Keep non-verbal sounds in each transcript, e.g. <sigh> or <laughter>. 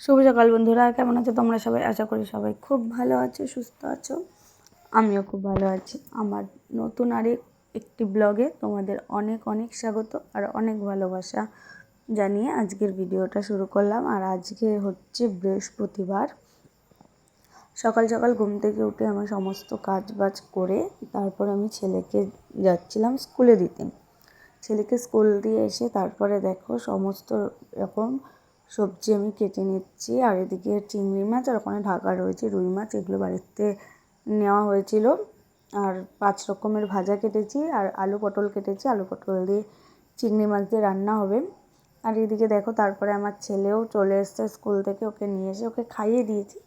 শুভ সকাল বন্ধুরা, কেমন আছো তোমরা সবাই? আশা করি সবাই খুব ভালো আছো, সুস্থ আছো। আমিও খুব ভালো আছি। আমার নতুন আরেক একটি ব্লগে তোমাদের অনেক অনেক স্বাগত আর অনেক ভালোবাসা জানিয়ে আজকের ভিডিওটা শুরু করলাম। আর আজকে হচ্ছে বৃহস্পতিবার। সকাল সকাল ঘুম থেকে উঠে আমার সমস্ত কাজ বাজ করে তারপর আমি ছেলেকে যাচ্ছিলাম স্কুলে দিতে। ছেলেকে স্কুল দিয়ে এসে তারপরে দেখো সমস্ত রকম সবজি আমি কেটে নিচ্ছি। আর এদিকে চিংড়ি মাছ আর ওখানে ঢাকা রয়েছে রুই মাছ, এগুলো বাড়িতে নেওয়া হয়েছিল। আর পাঁচ রকমের ভাজা কেটেছি আর আলু পটল কেটেছি। আলু পটল দিয়ে চিংড়ি মাছ দিয়ে রান্না হবে। আর এদিকে দেখো, তারপরে আমার ছেলেও চলে এসছে স্কুল থেকে, ওকে নিয়ে এসে ওকে খাইয়ে দিয়েছি।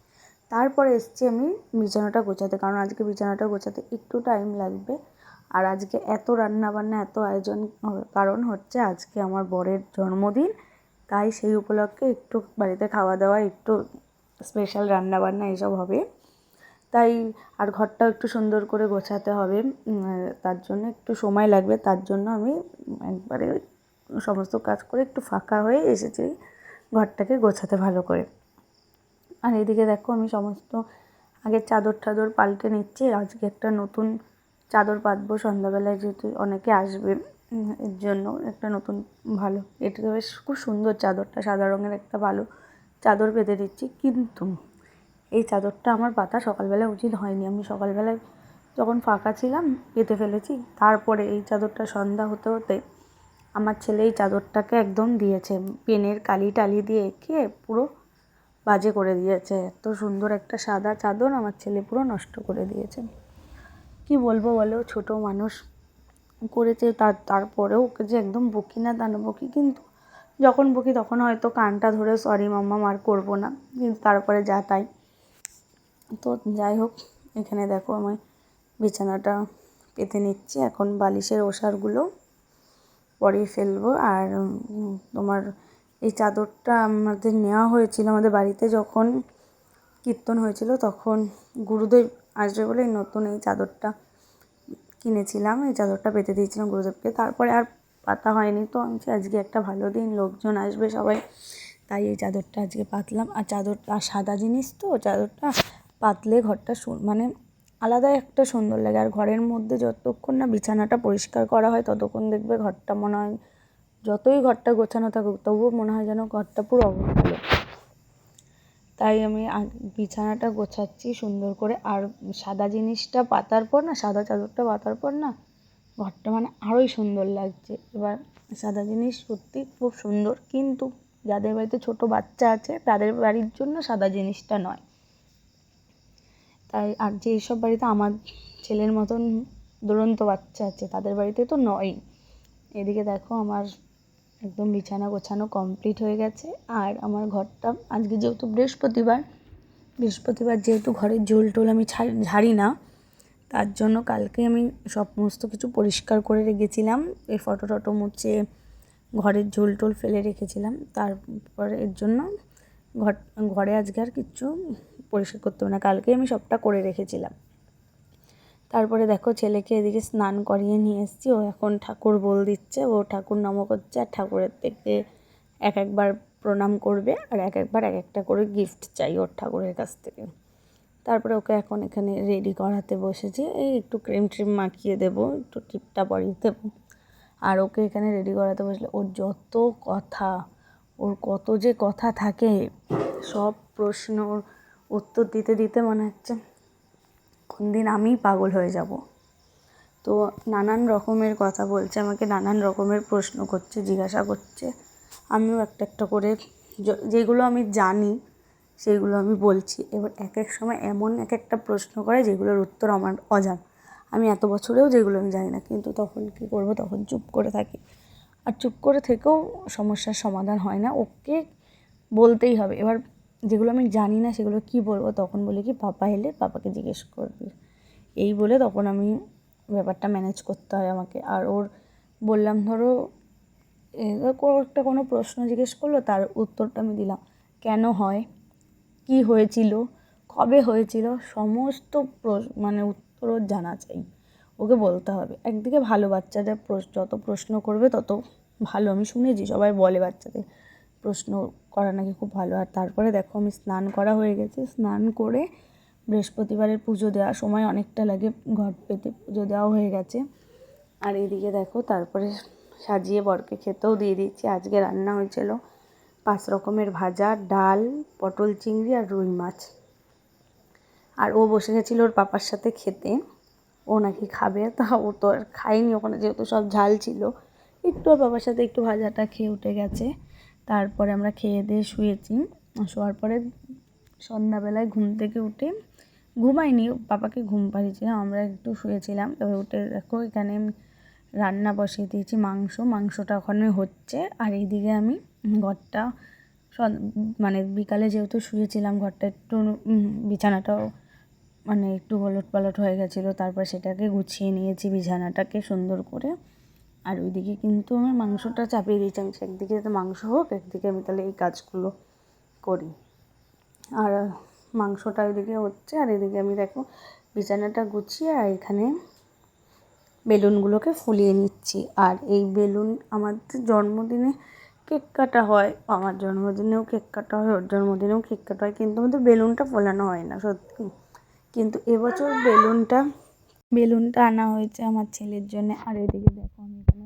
তারপরে এসছি আমি বিছানাটা গোছাতে, কারণ আজকে বিছানাটা গোছাতে একটু টাইম লাগবে। আর আজকে এত রান্না বান্না এত আয়োজন, কারণ হচ্ছে আজকে আমার বরের জন্মদিন। তাই সেই উপলক্ষে একটু বাড়িতে খাওয়া দাওয়া, একটু স্পেশাল রান্না বান্না এসব হবে। তাই আর ঘরটাও একটু সুন্দর করে গোছাতে হবে। তার জন্য একটু সময় লাগবে। তার জন্য আমি একবারে সমস্ত কাজ করে একটু ফাঁকা হয়ে এসেছি ঘরটাকে গোছাতে ভালো করে। আর এদিকে দেখো আমি সমস্ত আগের চাদর টাদর পাল্টে নিচ্ছি। আজকে একটা নতুন চাদর পাতবো। সন্ধ্যাবেলায় যেহেতু অনেকে আসবে। এর জন্য একটা নতুন ভালো। এটা বেশ খুব সুন্দর চাদরটা, সাদা রঙের একটা ভালো চাদর বেঁধে দিচ্ছি। কিন্তু এই চাদরটা আমার পাতা সকালবেলায় উচিত হয়নি। আমি সকালবেলায় যখন ফাঁকা ছিলাম পেতে ফেলেছি। তারপরে এই চাদরটা সন্ধ্যা হতে হতে আমার ছেলে এই চাদরটাকে একদম দিয়েছে। পেনের কালি টালি দিয়ে এঁকে পুরো বাজে করে দিয়েছে। এত সুন্দর একটা সাদা চাদর আমার ছেলে পুরো নষ্ট করে দিয়েছে। কি বলব বলো? ছোট মানুষ করেছে, তার, তারপরেও ওকে যে একদম বকি না তা না, বকি কিন্তু যখন বকি তখন হয়তো কানটা ধরে সরি মাম্মা মার করব না। কিন্তু তারপরে যা তাই। তো যাই হোক, এখানে দেখো আমি বিছানাটা পেতে নিচ্ছি। এখন বালিশের ওষারগুলো পরিয়ে ফেলব। আর তোমার এই চাদরটা আমাদের নেওয়া হয়েছিল আমাদের বাড়িতে যখন কীর্তন হয়েছিল, তখন গুরুদেব আসবে বলে নতুন এই চাদরটা কিনেছিলাম, এই চাদরটা পেতে দিয়েছিলাম গুরুদেবকে। তারপরে আর পাতা হয়নি তো, আমি আজকে একটা ভালো দিন, লোকজন আসবে সবাই। তাই এই চাদরটা আজকে পাতলাম। আর চাদরটা সাদা জিনিস তো, চাদরটা পাতলে ঘরটা মানে আলাদাই একটা সুন্দর লাগে। আর ঘরের মধ্যে যতক্ষণ না বিছানাটা পরিষ্কার করা হয়, ততক্ষণ দেখবে ঘরটা মনে হয়, যতই ঘরটা গোছানো থাকুক, তবুও মনে হয় যেন ঘরটা পুরো অগোছালো। তাই আমি বিছানাটা গোছাচ্ছি সুন্দর করে। আর সাদা জিনিসটা পাতার পর না, সাদা চাদরটা পাতার পর না, ঘরটা মানে আরোই সুন্দর লাগছে। এবার সাদা জিনিস সত্যি খুব সুন্দর, কিন্তু যাদের বাড়িতে ছোট বাচ্চা আছে, তাদের বাড়ির জন্য সাদা জিনিসটা নয়। তাই আর যে সব বাড়িতে আমার ছেলের মতন দুরন্ত বাচ্চা আছে, তাদের বাড়িতে তো নয় এদিকে দেখো আমার একদম বিছানা গোছানো কমপ্লিট হয়ে গেছে। আর আমার ঘরটা, আজকে যেহেতু বৃহস্পতিবার বৃহস্পতিবার যেহেতু ঘরের ঝোল টোল আমি ঝাড়ি না, তার জন্য কালকে আমি সমস্ত কিছু পরিষ্কার করে রেখেছিলাম। এই ফটো টটো মুছে ঘরের ঝোল টোল ফেলে রেখেছিলাম। তারপরে এর জন্য ঘর, ঘরে আজকে আর কিচ্ছু পরিষ্কার করতে হবে না। কালকে আমি সবটা করে রেখেছিলাম। তারপরে দেখো ছেলেকে এদিকে স্নান করিয়ে নিয়ে এসেছি। ও এখন ঠাকুর বল দিচ্ছে, ও ঠাকুর নম করছে আর ঠাকুরের থেকে এক একবার প্রণাম করবে আর এক একবার এক একটা করে গিফট চাই ওর ঠাকুরের কাছ থেকে। তারপরে ওকে এখন এখানে রেডি করাতে বসেছি। এই একটু ক্রিম ট্রিম মাখিয়ে দেবো, একটু টিপটা পরিয়ে দেবো। আর ওকে এখানে রেডি করাতে বসলে ওর যত কথা, ওর কত যে কথা থাকে, সব প্রশ্নর উত্তর দিতে দিতে মনে হচ্ছে। কোন দিন আমিই পাগল হয়ে যাব। তো নানান রকমের কথা বলছে, আমাকে নানান রকমের প্রশ্ন করছে, জিজ্ঞাসা করছে। আমিও একটা একটা করে যেগুলো আমি জানি সেইগুলো আমি বলছি। এবার এক এক সময় এমন এক একটা প্রশ্ন করে, যেগুলোর উত্তর আমার অজান। আমি এত বছরেও যেগুলো আমি জানি না, কিন্তু তখন কী করব, তখন চুপ করে থাকি। আর চুপ করে থেকেও সমস্যার সমাধান হয় না, ওকে বলতেই হবে। এবার যেগুলো আমি জানি না সেগুলো কী বলব, তখন বলি কি, পাপা এলে পাপাকে জিজ্ঞেস করবি। এই বলে তখন আমি ব্যাপারটা ম্যানেজ করতে হয় আমাকে। আর ওর বললাম, ধরো একটা কোনো প্রশ্ন জিজ্ঞেস করল, তার উত্তরটা আমি দিলাম। কেন হয়? কি হয়েছিল? কবে হয়েছিল? সমস্ত মানে উত্তর জানা চাই। ওকে বলতে হবে। একদিকে ভালো বাচ্চাদের যত প্রশ্ন করবে তত ভালো। আমি শুনেছি সবাই বলে বাচ্চাদের প্রশ্ন করা নাকি খুব ভালো। আর তারপরে দেখো আমি স্নান করা হয়ে গেছে। স্নান করে বৃহস্পতিবারের পুজো দেওয়ার সময় অনেকটা লাগে ঘট পেতে, পুজো দেওয়া হয়ে গেছে। আর এদিকে দেখো তারপরে সাজিয়ে বরকে খেতেও দিয়ে দিচ্ছি আজকে রান্না হয়েছিল পাঁচ রকমের ভাজা, ডাল, পটল চিংড়ি আর রুই মাছ। আর ও বসে গেছিল ওর পাপার সাথে খেতে। ও নাকি খাবে, তা ও তো আর খায়নি। ওখানে যেহেতু সব ঝাল ছিল, একটু ওর বাবার সাথে একটু ভাজাটা খেয়ে উঠে গেছে। তারপরে আমরা খেয়ে দিয়ে শুয়েছি। শোয়ার পরে সন্ধ্যাবেলায় ঘুম থেকে উঠে ঘুমাইনি পাপাকে ঘুম পাড়িয়েছিলাম, আমরা একটু শুয়েছিলাম। তবে উঠে দেখো এখানে রান্না বসিয়ে দিয়েছি মাংস, মাংসটা ওখানে হচ্ছে। আর এইদিকে আমি ঘরটা মানে বিকালে যেহেতু শুয়েছিলাম, ঘরটা একটু বিছানাটাও মানে একটু ওলট পালট হয়ে গেছিল। তারপর সেটাকে গুছিয়ে নিয়েছি বিছানাটাকে সুন্দর করে। আর ওইদিকে কিন্তু আমি মাংসটা চাপিয়ে দিয়েছি। আমি একদিকে যাতে মাংস হোক, একদিকে আমি তাহলে এই কাজগুলো করি। আর মাংসটা ওইদিকে হচ্ছে, আর এদিকে আমি দেখো বিছানাটা গুছিয়ে আর এখানে বেলুনগুলোকে ফুলিয়ে নিচ্ছি। আর এই বেলুন আমাদের জন্মদিনে কেক কাটা হয়। আমার জন্মদিনেও কেক কাটা হয়, ওর জন্মদিনেও কেক কাটা হয়। কিন্তু আমাদের বেলুনটা ফোলানো হয় না, সত্যি। কিন্তু এবছর বেলুনটা বেলুনটা আনা হয়েছে আমার ছেলের জন্য। আর এদিকে দেখো আমি এখানে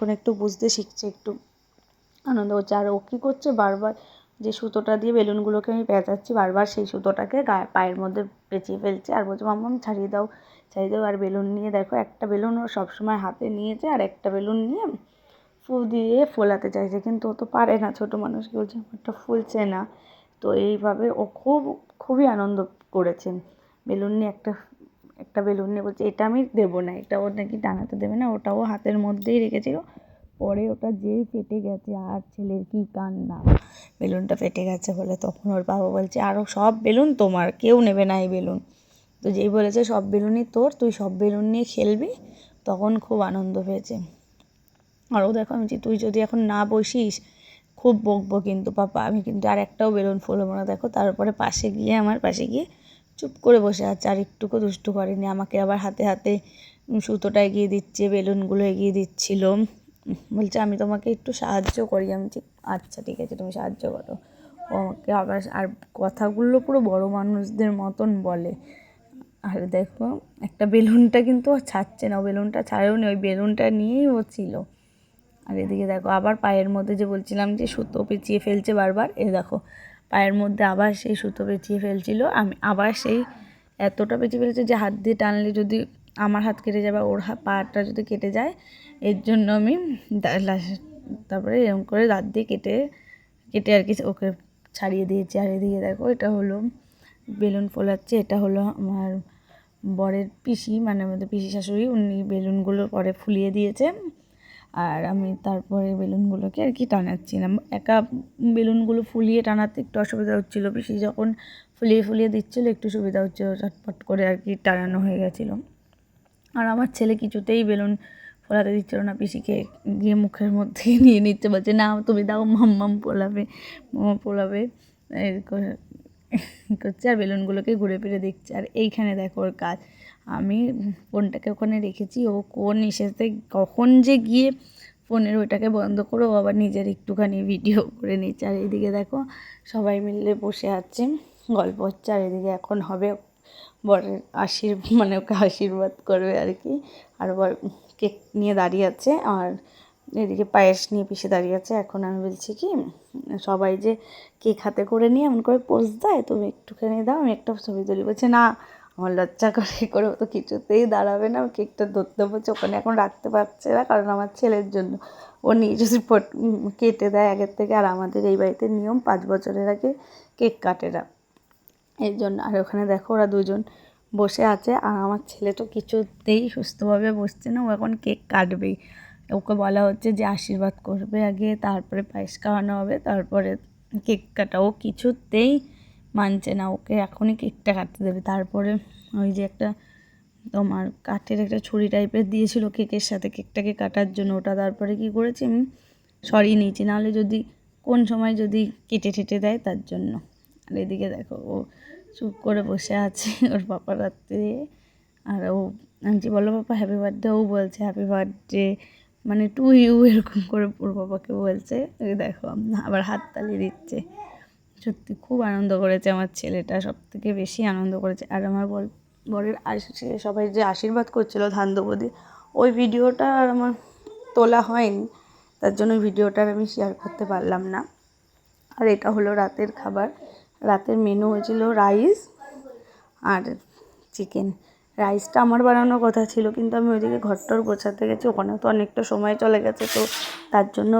এখন একটু বুঝতে শিখছে, একটু আনন্দ হচ্ছে। আর ও কী করছে? বারবার যে সুতোটা দিয়ে বেলুনগুলোকে আমি পেঁচাচ্ছি, বারবার সেই সুতোটাকে গায়ে পায়ের মধ্যে পেঁচিয়ে ফেলছে। আর বলছে মাম্মাম ছাড়িয়ে দাও ছাড়িয়ে দাও। আর বেলুন নিয়ে দেখো, একটা বেলুন ও সবসময় হাতে নিয়েছে, আর একটা বেলুন নিয়ে ফু দিয়ে ফোলাতে চাইছে। কিন্তু ও তো পারে না, ছোটো মানুষ। কি বলছে? আমারটা ফুলছে না। তো এইভাবে ও খুব, খুবই আনন্দ করেছে। বেলুন নিয়ে একটা একটা বেলুন নিয়ে বলছে, এটা আমি দেবো না, এটা ওর নাকি টানাতে দেবে না। ওটাও হাতের মধ্যেই রেখেছিল। পরে ওটা যেই ফেটে গেছে, আর ছেলের কী কান্না। বেলুনটা ফেটে গেছে বলে তখন ওর বাবা বলছে আরও সব বেলুন তোমার, কেউ নেবে না এই বেলুন। তো যেই বলেছে, সব বেলুনই তোর, তুই সব বেলুন নিয়ে খেলবি। তখন খুব আনন্দ পেয়েছে আরও দেখো আমি তুই যদি এখন না বসিস, খুব বকবো কিন্তু, পাপা। আমি কিন্তু আর একটাও বেলুন ফুলবো না। দেখো তারপরে পাশে গিয়ে, আমার পাশে গিয়ে চুপ করে বসে আছে আর একটুকু দুষ্টু করেনি। আমাকে আবার হাতে হাতে সুতোটা এগিয়ে দিচ্ছে, বেলুনগুলো এগিয়ে দিচ্ছিল। বলছে, আমি তোমাকে একটু সাহায্য করি। আমি ঠিক আচ্ছা ঠিক আছে, তুমি সাহায্য করো। ও আমাকে আবার, আর কথাগুলো পুরো বড় মানুষদের মতন বলে। আর দেখো, একটা বেলুনটা কিন্তু ছাড়ছে না। ও বেলুনটা ছাড়েও নি ওই বেলুনটা নিয়েই ও ছিল। আর এদিকে দেখো, আবার পায়ের মধ্যে যে বলছিলাম যে সুতো পেঁচিয়ে ফেলছে বারবার, এ দেখো পায়ের মধ্যে আবার সেই সুতো পেঁচিয়ে ফেলছিল। আমি আবার সেই এতটা পেঁচিয়ে ফেলেছে যে হাত দিয়ে টানলে যদি আমার হাত কেটে যায় বা ওর পাটা যদি কেটে যায়, এর জন্য আমি তারপরে এরকম করে দাঁত দিয়ে কেটে কেটে আর কি ওকে ছাড়িয়ে দিয়েছি। আর এদিকে দেখো, এটা হলো বেলুন ফোলাচ্ছে, এটা হলো আমার বরের পিসি মানে আমাদের পিসি শাশুড়ি, উনি বেলুনগুলো পরে ফুলিয়ে দিয়েছে। আর আমি তারপরে বেলুনগুলোকে আর কি টানাচ্ছিলাম একা বেলুনগুলো ফুলিয়ে টানাতে একটু অসুবিধা হচ্ছিল। পিসি যখন ফুলিয়ে ফুলিয়ে দিচ্ছিল, একটু সুবিধা হচ্ছিল চটপট করে আর কি টানানো হয়ে গেছিল। আর আমার ছেলে কিছুতেই বেলুন ফোলাতে দিচ্ছিল না, পিসিকে গিয়ে মুখের মধ্যে <laughs> নিয়ে নিচ্ছে বলছে, না, তুমি দাও, মাম মাম পোলাবে মামা পোলাবে করছে আর বেলুনগুলোকে ঘুরে ফিরে দেখছে। আর এইখানে দেখো ওর কাজ। আমি ফোনটাকে ওখানে রেখেছি, ও কোন এসেতে কখন যে গিয়ে ফোনের ওইটাকে বন্ধ করে ও আবার নিজের একটুখানি ভিডিও করে নিচ্ছে। আর এইদিকে দেখো, সবাই মিলে বসে আছে, গল্প হচ্ছে, আর এদিকে এখন হবে বরের আশীর্বাদ মানে ওকে আশীর্বাদ করবে আর কি। আর বর কেক নিয়ে দাঁড়িয়ে আছে, আর এদিকে পায়েস নিয়ে পিসে দাঁড়িয়ে আছে। এখন আমি বলছি কি, সবাই যে কেক হাতে করে নিয়ে এমন করে পোজ দেয়, তুমি একটুখানি দাও, আমি একটা ছবি তুলি। বলছে, না আমার লজ্জা করে করে তো কিছুতেই দাঁড়াবে না। কেকটা ধরতে বলছে ওখানে এখন রাখতে পারছে না, কারণ আমার ছেলের জন্য। ও নিয়ে যদি কেটে দেয় আগের থেকে, আর আমাদের এই বাড়িতে নিয়ম পাঁচ বছরের আগে কেক কাটে না। এর জন্য, আর ওখানে দেখো ওরা দুজন বসে আছে, আর আমার ছেলে তো কিছুতেই সুস্থভাবে বসছে না, ও এখন কেক কাটবেই। ওকে বলা হচ্ছে যে আশীর্বাদ করবে আগে, তারপরে পায়েস খাওয়ানো হবে, তারপরে কেক কাটা। ও কিছুতেই মানছে না, ওকে এখনই কেকটা কাটতে দেবে। তারপরে ওই যে একটা তোমার কাঠের একটা ছুরি টাইপের দিয়েছিল কেকের সাথে কেকটাকে কাটার জন্য। ওটা তারপরে কি করেছি? আমি সরিয়ে নিয়েছি। নাহলে যদি, কোন সময় যদি কেটে টেটে দেয়, তার জন্য। আর এদিকে দেখো, ও চুপ করে বসে আছে <laughs> ওর পাপা রাত্রে আর ও যে বলো পাপা হ্যাপি বার্থডে ও বলছে হ্যাপি বার্থডে মানে টু ইউ এরকম করে ওর বাবাকে বলছে। দেখো, আবার হাততালি দিচ্ছে। সত্যি খুব আনন্দ করেছে আমার ছেলেটা সব থেকে বেশি আনন্দ করেছে। আর আমার বর, বরের সবাই যে আশীর্বাদ করছিল ধান ওই ভিডিওটা আর আমার তোলা হয়নি। তার জন্য ভিডিওটা আমি শেয়ার করতে পারলাম না। আর এটা হলো রাতের খাবার। রাতের মেনু হয়েছিল রাইস আর চিকেন রাইসটা আমার বানানোর কথা ছিল, কিন্তু আমি ওইদিকে ঘরটর গোছাতে গেছি ওখানে তো অনেকটা সময় চলে গেছে, তো তার জন্য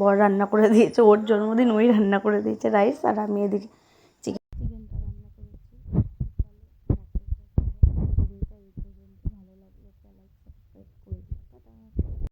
বর রান্না করে দিয়েছে, ওর জন্মদিন ওই রান্না করে দিয়েছে রাইস, আর আমি এদিকে